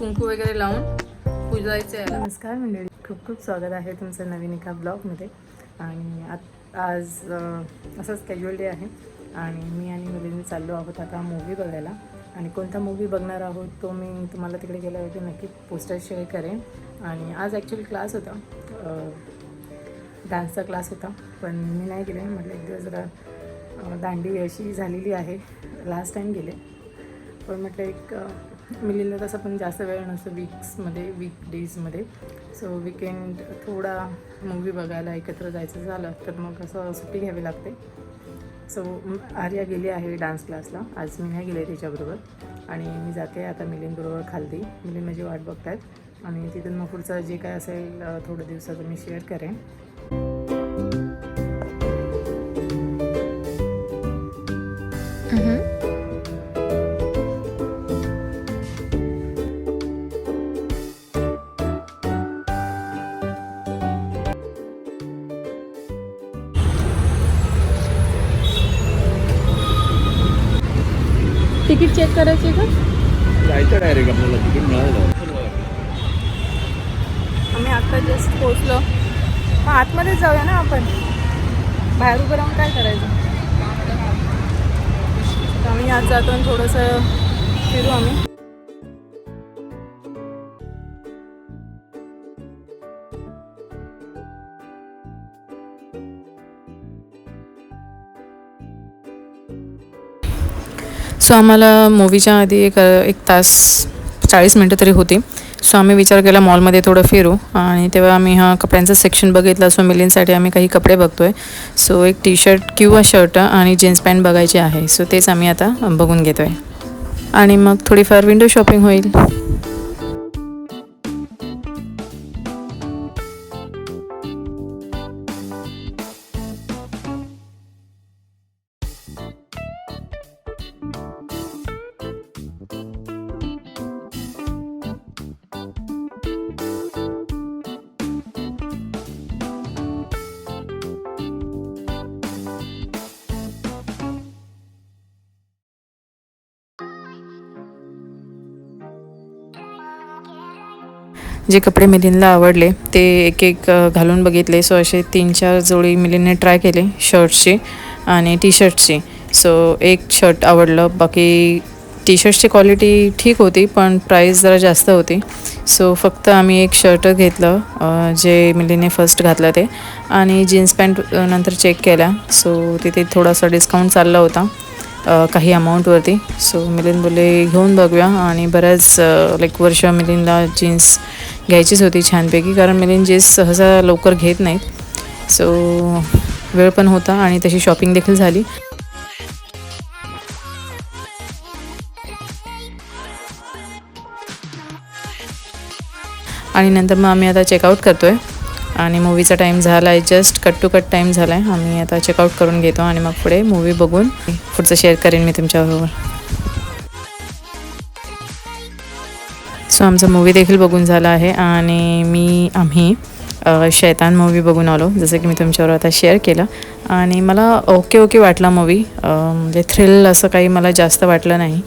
कुंकू वगैरे लावून पूजायचं आहे नमस्कार मंडळी खूप खूप स्वागत आहे तुमचं नवीन एका ब्लॉगमध्ये आणि आत आज असंच कॅज्युअल डे आहे. आणि मी आणि मुलींनी चाललो आहोत आता मूवी बघायला. आणि कोणता मूवी बघणार आहोत तो मी तुम्हाला तिकडे गेल्यावरती नक्की पोस्टर शेअर करेन. आणि आज ॲक्च्युली क्लास होता. डान्सचा क्लास होता. पण मी नाही गेले. म्हटलं एक दिवस जरा दांडी अशी झालेली आहे. लास्ट टाईम गेले. पण म्हटलं एक अ, मुलींना तसं पण जास्त वेळ नसतो वीक्समध्ये वीक डेजमध्ये सो विकेंड थोडा मूवी बघायला एकत्र जायचं झालं तर मग असं सुट्टी घ्यावी लागते. सो आर्या गेली आहे डान्स क्लासला आज मी नाही गेले तिच्याबरोबर. आणि मी जाते आता मिलिंदबरोबर खालती. मिलिंद माझी वाट बघतायत. आणि तिथून मग पुढचं जे काय असेल थोड्या थोडं दिवसाचं मी शेअर करेन. तिकीट चेक करायचे का? जायचं डायरेक्ट आपल्याला तिकीट मिळालं. आम्ही आत्ता जस्ट पोचलो मग आतमध्येच जाऊया ना आपण? बाहेर उभं राहून काय करायचं? आम्ही आज जातो आणि थोडंसं फिरू आम्ही. सो आम्हाला मूवीच्या आधी एक एक तास चाळीस मिनटं तरी होती. सो आम्ही विचार केला मॉलमध्ये थोडं फिरू. आणि तेव्हा आम्ही हा कपड्यांचं सेक्शन बघितला. सो मिलींसाठी आम्ही काही कपडे बघतो आहे सो एक टी शर्ट किंवा शर्ट आणि जीन्स पॅन्ट बघायची आहे. सो तेच आम्ही आता बघून घेतो आहे आणि मग थोडीफार विंडो शॉपिंग होईल. जे कपडे मिलिंदला आवडले ते एक एक घालून बघितले. सो असे तीन चार जोडी मिलिंदने ट्राय केले शर्ट्सचे आणि टी शर्टचे सो एक शर्ट आवडलं. बाकी टी शर्टची क्वालिटी ठीक होती पण प्राईस जरा जास्त होती. सो फक्त आम्ही एक शर्ट घेतलं जे मिलीने फर्स्ट घातलं ते. आणि जीन्स पॅन्ट नंतर चेक केल्या. सो तिथे थोडासा डिस्काउंट चालला होता काही अमाऊंटवरती सो मिलिंद बोलले घेऊन बघूया. आणि बऱ्याच लाईक वर्ष मिलिंदला जीन्स घ्यायचीच होती छानपैकी कारण मिलिंद जीन्स सहसा लवकर घेत नाहीत. सो वेळ पण होता आणि तशी शॉपिंग देखील झाली. आणि नंतर मग आम्ही आता चेकआउट करतो आहे आणि मूवीचा टाईम झाला आहे just cut to cut time झाला आहे आम्ही आता चेकआउट करून घेतो आणि मग पुढे मूवी बघून पुढचं शेअर करेन मी तुमच्याबरोबर सो आमचा मूवी देखील बघून झाला आहे आणि मी आम्ही शैतान मूवी बघून आलो जसं की मी तुमच्यावर आता शेअर केलं. आणि मला ओके ओके वाटला मूवी म्हणजे थ्रिल असं काही मला जास्त वाटलं नाही.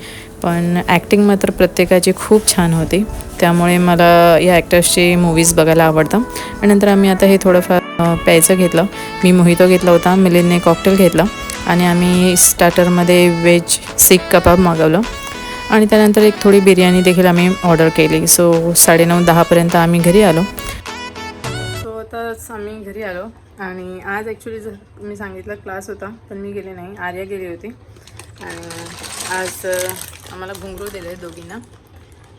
पण ॲक्टिंग मात्र प्रत्येकाची खूप छान होती. त्यामुळे मला या ॲक्टर्सची मूवीज बघायला आवडतं. आणि नंतर आम्ही आता हे थोडंफार प्यायचं घेतलं. मी मोहितो घेतला होता मिलिंदने कॉकटेल घेतलं. आणि आम्ही स्टार्टरमध्ये व्हेज सीख कबाब मागवलं. आणि त्यानंतर एक थोडी बिर्याणी देखील आम्ही ऑर्डर केली. सो साडेनऊ दहापर्यंत आम्ही घरी आलो. सो आताच आम्ही घरी आलो. आणि आज ॲक्च्युली जर मी सांगितलं क्लास होता पण मी गेले नाही. आर्या गेली होती. आणि आज आम्हाला घुंगरू दिले दोघींना.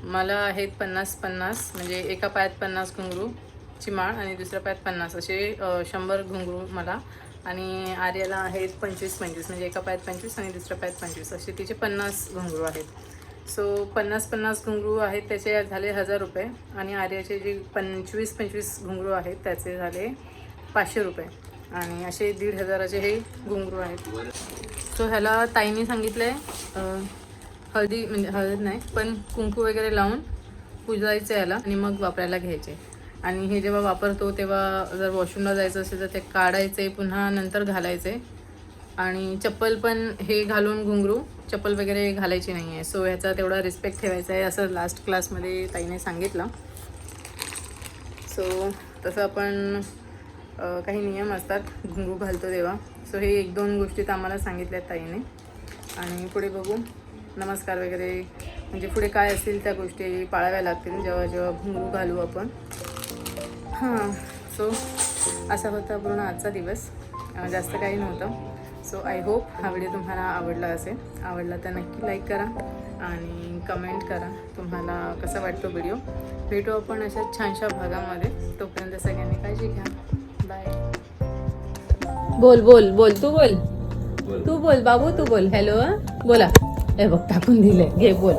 मला आहेत पन्नास पन्नास म्हणजे एका पायात पन्नास घुंगरूची माळ आणि दुसऱ्या पायात पन्नास असे शंभर घुंगरू मला. आणि आर्याला आहेत पंचवीस पंचवीस म्हणजे एका पायात पंचवीस आणि दुसऱ्या पायात पंचवीस. असे तिचे पन्नास घुंगरू आहेत. सो पन्नास पन्नास घुंगरू आहेत त्याचे झाले हजार रुपये. आणि आर्याचे जे पंचवीस पंचवीस घुंगरू आहेत त्याचे झाले पाचशे रुपये. आणि असे दीड हजाराचे हे घुंगरू आहेत. सो ह्याला ताईने सांगितलं आहे हळदी म्हणजे हळद नाही पण कुंकू वगैरे लावून पुजायचं याला आणि मग वापरायला घ्यायचे. आणि हे जेव्हा वापरतो तेव्हा जर वॉशरूमला जायचं असेल तर ते काढायचे पुन्हा नंतर घालायचे. आणि चप्पल पण हे घालून घुंगरू चप्पल वगैरे घालायची नाही आहे सो ह्याचा तेवढा रिस्पेक्ट ठेवायचा आहे असं लास्ट क्लासमध्ये ताईने सांगितलं. सो तसं आपण काही नियम असतात. घुंगू घालतो तेव्हा. सो हे एक दोन गोष्टी तर आम्हाला सांगितल्या ताईने. आणि पुढे बघू. नमस्कार वगैरे. म्हणजे पुढे काय असतील त्या गोष्टी पाळाव्या लागतील जेव्हा जेव्हा घुंगरू घालू आपण. हां. सो असा होता पूर्ण आजचा दिवस. जास्त काही नव्हतं. सो आय होप हा व्हिडिओ तुम्हाला आवडला असेल. आवडला तर नक्की लाईक करा आणि कमेंट करा तुम्हाला कसा वाटतो व्हिडिओ भेटू आपण अशा छानशा भागामध्ये. तोपर्यंत सगळ्यांनी काळजी घ्या. बाय बोल बोल बोल. तू बोल. तू बोल बाबू तू बोल. हॅलो बोला. हे बघ टाकून दिले घे बोल.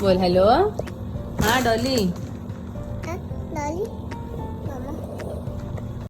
बोल हॅलो हां डॉली.